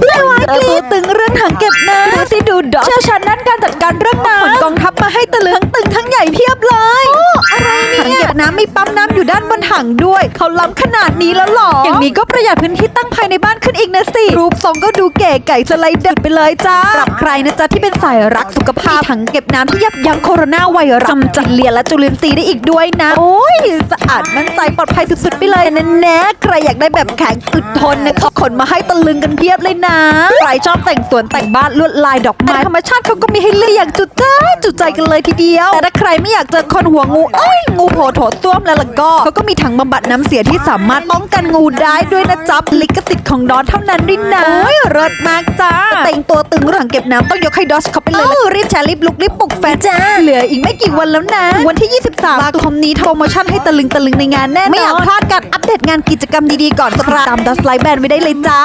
ไม่ไหวกรีตึงเรื่องถังเก็บน้ำดูสิดูดอกเชี่ยวชาญด้านการจัดการเรื่องน้ำขนกองทัพมาให้ตะลึงตึงทั้งใหญ่เพียบเลย น้ำมีปั๊มน้ำอยู่ด้านบนถังด้วย เขาล้ำขนาดนี้แล้วหรอ อย่างนี้ก็ประหยัดพื้นที่ตั้งภายในบ้านขึ้นอีกนะสิ รูปทรงก็ดูเก๋ไก่สไลเดอร์ไปเลยจ้าสำหรับใครนะจ๊ะที่เป็นสายรักสุขภาพถังเก็บน้ำที่ยับยั้งโคโรนาไวรัสกำจัดเลียและจุลินทรีย์ได้อีกด้วยนะ โอ้ยสะอาดมั่นใจปลอดภัยสุดๆไปเลยนะแน่ใครอยากได้แบบแข็งอึดทนนะเขาขนมาให้ตะลึงกันเพียบเลยนะใครชอบแต่งสวนแต่งบ้านลวดลายดอกไม้ธรรมชาติเขาก็มีให้เลือกอย่างจุดใจจุดใจกันเลยทีเดียว แต่ถ้าใครไม่อยากเจอคนหัวงูเอ้ยงูโผล่โถส้วมแล้วล่ะก็เขาก็มีถังบำบัดน้ำเสียที่สามารถป้องกันงูได้ด้วยนะจ๊ะลิขสิทธิ์ของดอนเท่านั้นด้วยนะโอ้ยเลิศมากจ้าแต่งตัวตึงเรื่องเก็บน้ำต้องยกให้ดอสเขาไปเลยละรีบแชร์รีบลุกรีบปลุกแฟนจ้าเหลืออีกไม่กี่วันแล้วนะ วันที่ 23ตุลาคมนี้โปรโมชั่นให้ตะลึงตะลึงในงานแน่นอนไม่อยากพลาดการอัปเดตงานกิจกรรมดีๆก่อนก็ตามดัสไลแบนไว้ได้เลยจ้า